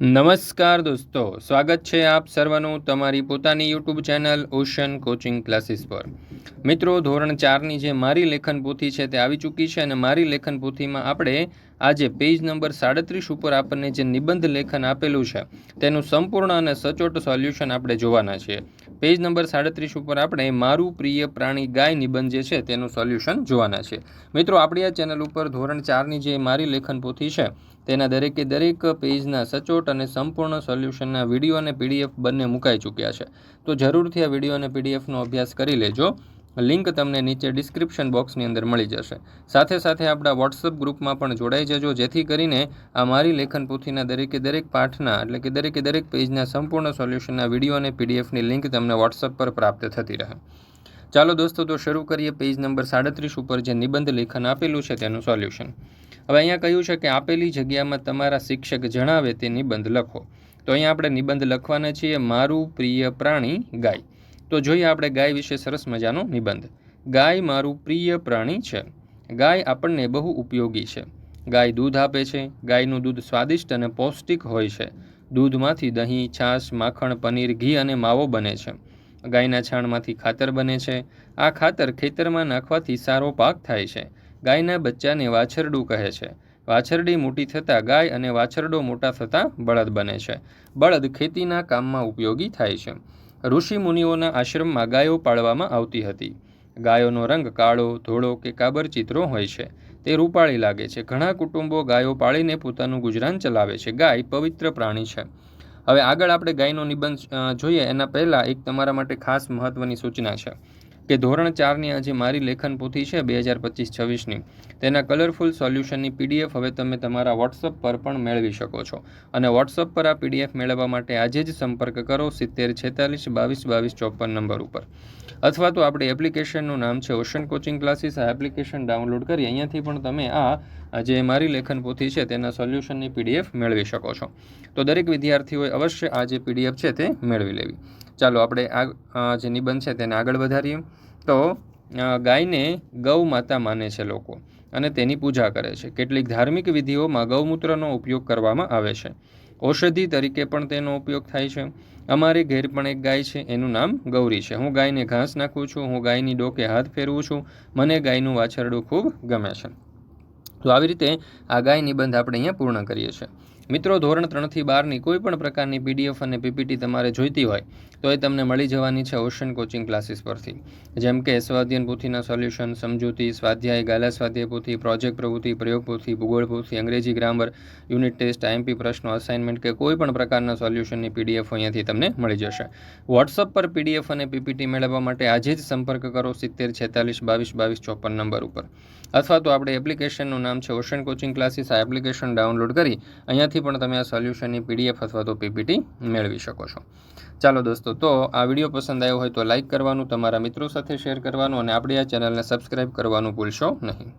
નમસ્કાર દોસ્તો, સ્વાગત છે આપ સર્વનું તમારી પોતાની YouTube channel ocean coaching classes પર. મિત્રો, ધોરણ ચારની જે મારી લેખન પોથી છે તે આવી ચૂકી છે અને મારી લેખન પોથીમાં આપણે આજે પેજ નંબર સાડત્રીસ ઉપર આપણને જે નિબંધ લેખન આપેલું છે, તેનું સંપૂર્ણ અને સચોટ સોલ્યુશન આપણે જોવાના છીએ. પેજ નંબર સાડત્રીસ ઉપર આપણે મારું પ્રિય પ્રાણી ગાય નિબંધ જે છે તેનું સોલ્યુશન જોવાના છે. મિત્રો, આપણી આ ચેનલ ઉપર ધોરણ ચારની જે મારી લેખન પોથી છે, તેના દરેકે દરેક પેજના સચોટ અને સંપૂર્ણ સોલ્યુશનના વીડિયો અને પીડીએફ બંને મુકાઈ ચૂક્યા છે. તો જરૂરથી આ વીડિયો અને પીડીએફનો અભ્યાસ કરી લેજો. લિંક તમને નીચે ડિસ્ક્રિપ્શન બોક્સની અંદર મળી જશે. સાથે સાથે આપણા વોટ્સઅપ ગ્રુપમાં પણ જોડાઈ જજો, જેથી કરીને આ મારી લેખન પોથીના દરેકે દરેક પાઠના, એટલે કે દરેકે દરેક પેજના સંપૂર્ણ સોલ્યુશનના વીડિયો અને પીડીએફની લિંક તમને વોટ્સઅપ પર પ્રાપ્ત થતી રહે. ચાલો દોસ્તો, તો શરૂ કરીએ પેજ નંબર સાડત્રીસ ઉપર જે નિબંધ લેખન આપેલું છે તેનું સોલ્યુશન. હવે અહીંયા કહ્યું છે કે આપેલી જગ્યામાં તમારા શિક્ષક જણાવે તે નિબંધ લખો. તો અહીંયા આપણે નિબંધ લખવાના છીએ, મારું પ્રિય પ્રાણી ગાય. તો જોઈએ આપણે ગાય વિશે સરસ મજાનો નિબંધ. ગાય મારું પ્રિય પ્રાણી છે. ગાય આપણને બહુ ઉપયોગી છે. ગાય દૂધ આપે છે. ગાયનું દૂધ સ્વાદિષ્ટ અને પૌષ્ટિક હોય છે. દૂધમાંથી દહીં, છાશ, માખણ, પનીર, ઘી અને માવો બને છે. ગાયના છાણમાંથી ખાતર બને છે. આ ખાતર ખેતરમાં નાખવાથી સારો પાક થાય છે. ગાયના બચ્ચાને વાછરડું કહે છે. વાછરડી મોટી થતાં ગાય અને વાછરડો મોટા થતાં બળદ બને છે. બળદ ખેતીના કામમાં ઉપયોગી થાય છે. ઋષિ મુનિઓના આશ્રમમાં ગાયો પાળવામાં આવતી હતી. ગાયોનો રંગ કાળો, ધોળો કે કાબર ચિત્રો હોય છે. તે રૂપાળી લાગે છે. ઘણા કુટુંબો ગાયો પાળીને પોતાનું ગુજરાન ચલાવે છે. ગાય પવિત્ર પ્રાણી છે. હવે આગળ આપણે ગાયનો નિબંધ જોઈએ. એના પહેલાં એક તમારા માટે ખાસ મહત્ત્વની સૂચના છે. કે ધોરણ ચારની આજે મારી લેખન પોથી છે બે હજાર પચીસ છવ્વીસની. તેના કલરફુલ સોલ્યુશનની પીડીએફ હવે તમે તમારા વોટ્સઅપ પર પણ મેળવી શકો છો. અને વોટ્સઅપ પર આ પીડીએફ મેળવવા માટે આજે જ સંપર્ક કરો સિત્તેર છેતાલીસ બાવીસ બાવીસ ચોપન નંબર ઉપર. અથવા તો આપણી એપ્લિકેશનનું નામ છે ઓશન કોચિંગ ક્લાસીસ આ એપ્લિકેશન ડાઉનલોડ કરી અહીંયાથી પણ તમે આ જે મારી લેખન પોથી છે તેના સોલ્યુશનની પીડીએફ મેળવી શકો છો. તો દરેક વિદ્યાર્થીઓએ અવશ્ય આ જે પીડીએફ છે તે મેળવી લેવી. ચાલો આપણે આ જે નિબંધ છે તેને આગળ વધારીએ. તો ગાયને ગૌ માતા માને છે લોકો અને તેની પૂજા કરે છે. કેટલીક ધાર્મિક વિધિઓમાં ગૌમૂત્રનો ઉપયોગ કરવામાં આવે છે. ઔષધિ તરીકે પણ તેનો ઉપયોગ થાય છે. અમારે ઘેર પણ એક ગાય છે, એનું નામ ગૌરી છે. હું ગાયને ઘાસ નાખું છું, હું ગાયની ડોકે હાથ ફેરવું છું, મને ગાયનું વાછરડું ખૂબ ગમે છે. તો આવી રીતે આ ગાય નિબંધ આપણે અહીંયા પૂર્ણ કરીએ છીએ. મિત્રો, ધોરણ ત્રણથી બારની કોઈ પણ પ્રકારની પીડીએફ અને પીપીટી તમારે જોઈતી હોય તો એ તમને મળી જવાની છે ઓશન કોચિંગ ક્લાસીસ પરથી. જેમ કે સ્વાધ્યન પોથીના સોલ્યુશન, સમજૂતી, સ્વાધ્યાય, ગાલા સ્વાધ્યાય પોથી, પ્રોજેક્ટ પ્રવૃત્તિ, પ્રયોગ પોથી, ભૂગોળ પોથી, અંગ્રેજી ગ્રામર, યુનિટ ટેસ્ટ આઈએમપી પ્રશ્નો, અસાઇનમેન્ટ કે કોઈ પણ પ્રકારના સોલ્યુશનની પીડીએફ અહીંયાથી તમને મળી જશે. વોટ્સઅપ પર પીડીએફ અને પીપીટી મેળવવા માટે આજે જ સંપર્ક કરો સિત્તેર, છેતાલીસ, બાવીસ બાવીસ, ચોપન નંબર ઉપર. અથવા તો આપણે એપ્લિકેશનનું નામ છે ઓશન કોચિંગ ક્લાસીસ. આ એપ્લિકેશન ડાઉનલોડ કરી અહીંયાથી ત્યાંથી પણ તમે આ સોલ્યુશનની પીડીએફ અથવા તો પીપીટી મેળવી શકો છો. ચાલો દોસ્તો, તો આ વીડિયો પસંદ આવ્યો હોય તો લાઇક કરવાનું, તમારા મિત્રો સાથે શેર કરવાનું અને આપણી આ ચેનલને સબસ્ક્રાઈબ કરવાનું ભૂલશો નહીં.